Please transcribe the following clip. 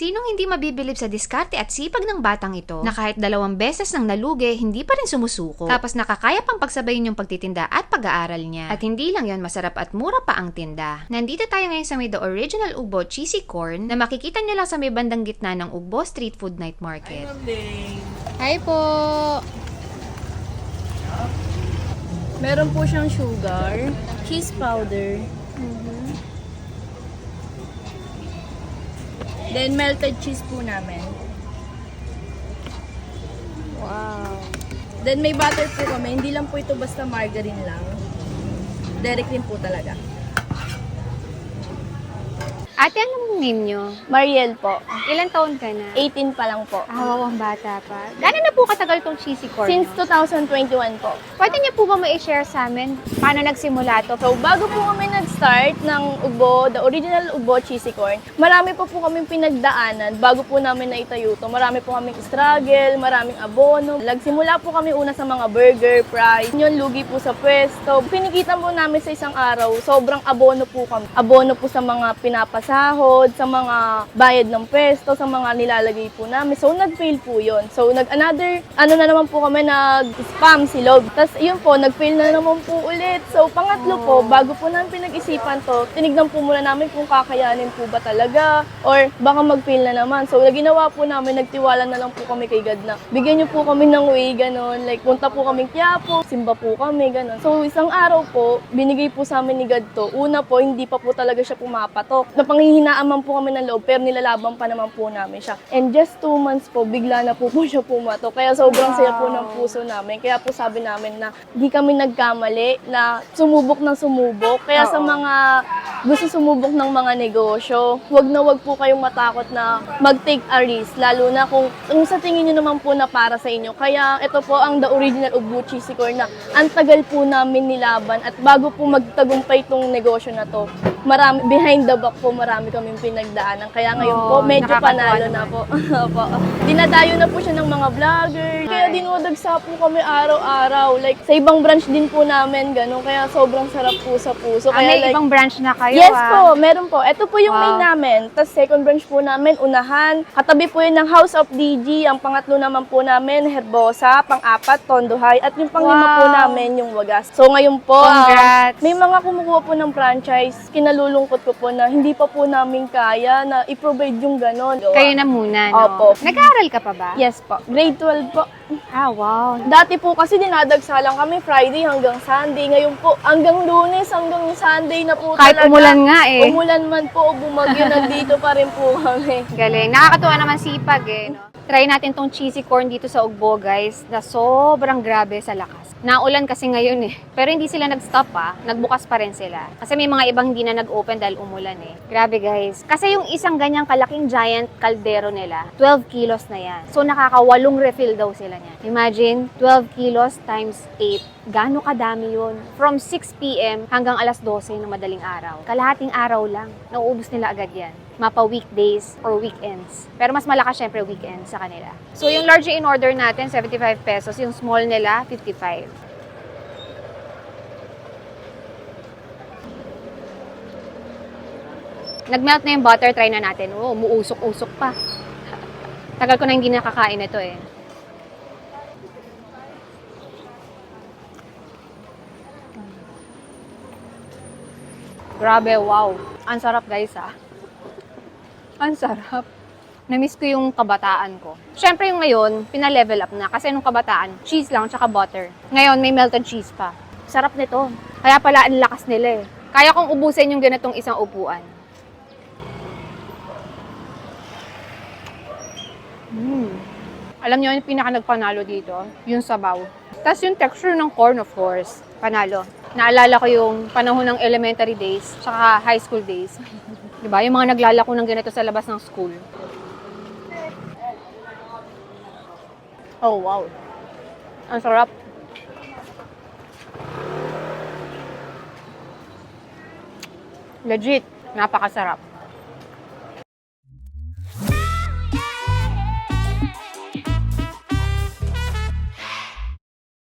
Sinong hindi mabibilib sa diskarte at sipag ng batang ito na kahit dalawang beses nang nalugi, hindi pa rin sumusuko. Tapos nakakaya pang pagsabayin yung pagtitinda at pag-aaral niya. At hindi lang yon masarap at mura pa ang tinda. Nandito tayo ngayon sa may The Original Ugbo Cheesy Corn na makikita nyo lang sa may bandang gitna ng Ugbo Street Food Night Market. Hi po! Meron po siyang sugar, cheese powder, then melted cheese po namin. Wow! Then may butter po kami, hindi lang po ito basta margarine lang. Dairy cream po talaga. Ate, anong name nyo? Mariel po, Ilan taon ka na? 18 pa lang po. Ah, wow, ang bata pa. Gano'n na po katagal tong cheesy corn Since nyo? 2021 po. Pwede niyo po ba ma-share sa amin paano nagsimula to? So, bago po kami nag-start ng Ubo, the original Ubo cheesy corn, marami pa po kaming pinagdaanan bago po namin naitayo to. Marami po kaming struggle, maraming abono. Nagsimula po kami una sa mga burger, fries, yun, lugi po sa pwesto. Pinikita po namin sa isang araw, sobrang abono po kami. Abono po sa mga pinapasahod, sa mga bayad ng pwesto, sa mga nilalagay po namin. So, nag-fail po yun. So, nag-another, ano na naman po kami, nag-spam silog. Tapos, yun po, nag-fail na naman po ulit. So, pangatlo po, bago po namin pinag-isipan to, tinignan po muna namin kung kakayanin po ba talaga or baka mag-fail na naman. So, na ginawa po namin, nagtiwala na lang po kami kay God na bigyan niyo po kami ng way, ganun. Like, punta po kami Quiapo, simba po kami, ganun. So, isang araw po, binigay po sa amin ni God to. Una po, hindi pa po talaga siya pumapatok. Napanghihinaan man po kami ng loob, pero nilalaban pa naman po namin siya. And just two months po, bigla na po po siya pumatok. Kaya sobrang saya po ng puso namin. Kaya po sabi namin na di kami nagkamali, na sumubok ng sumubok. Kaya sa Oo. mga gusto sumubok ng mga negosyo, wag na wag po kayong matakot na mag-take a risk. Lalo na kung, kung sa tingin nyo naman po na para sa inyo. Kaya ito po ang the original Ubu Cheesy Corn na ang tagal po namin nilaban at bago po magtagumpay itong negosyo na to, marami, behind the back po marami kaming pinagdaanan. Kaya ngayon po, medyo nakakatuwa panalo na po. Opo. Dinadayo na po siya ng mga vlogger. Kaya Ay. dinudagsa po kami araw-araw. Like, sa ibang branch din po namin, ganun. Kaya sobrang sarap po sa puso. Ah, Kaya may like, ibang branch na kayo Yes ah. po, meron po. Ito po yung Wow. main namin. Tapos second branch po namin, unahan. Katabi po yun ng House of DG. Ang pangatlo naman po namin, Herbosa. Pang-apat, Tondohay. At yung panglima Wow. po namin, yung Wagas. So ngayon po, ah, Congrats. may mga kumukuha po ng franchise. Kinalulungkot ko po na hindi pa po namin kaya na i-provide yung ganon. Kayo na muna, no? Opo. Nag-aaral ka pa ba? Yes po. Grade 12 po. Ah, wow. Dati po kasi dinadagsa lang kami Friday hanggang Sunday. Ngayon po, hanggang lunes hanggang Sunday na po Kahit talaga. umulan nga eh. Umulan man po o bumagyo, nandito pa rin po kami. Galing. Nakakatuwa naman sipag eh. No? Try natin tong cheesy corn dito sa Ugbo, guys, na sobrang grabe sa lakas. Naulan kasi ngayon eh. Pero hindi sila nag-stop ah. Nagbukas pa rin sila. Kasi may mga ibang hindi na nag-open dahil umulan eh. Grabe guys. Kasi yung isang ganyang kalaking giant kaldero nila, 12 kilos na yan. So nakakawalong refill daw sila niyan. Imagine, 12 kilos times 8. Gaano kadami yun? From 6 p.m. hanggang alas 12 ng madaling araw. Kalahating araw lang. Nauubos nila agad yan mapa weekdays or weekends. Pero mas malakas syempre weekends sa kanila. So yung large in order natin, 75 pesos. Yung small nila, 55. Nagmelt na yung butter, try na natin. Oh, umuusok-usok pa. Tagal ko na hindi nakakain ito eh. Grabe, wow. Ang sarap guys ah. Ang sarap. Namiss ko yung kabataan ko. Siyempre yung ngayon, pina-level up na. Kasi nung kabataan, cheese lang tsaka butter. Ngayon, may melted cheese pa. Sarap nito. Kaya pala, ang lakas nila eh. Kaya kong ubusin yung ganitong isang upuan. Mm. Alam niyo, yung pinaka nagpanalo dito, yung sabaw. Tapos yung texture ng corn, of course, panalo. Naalala ko yung panahon ng elementary days, tsaka high school days. Di ba? Yung mga naglalako ng ganito sa labas ng school. Oh, wow. Ang sarap. Legit, napakasarap.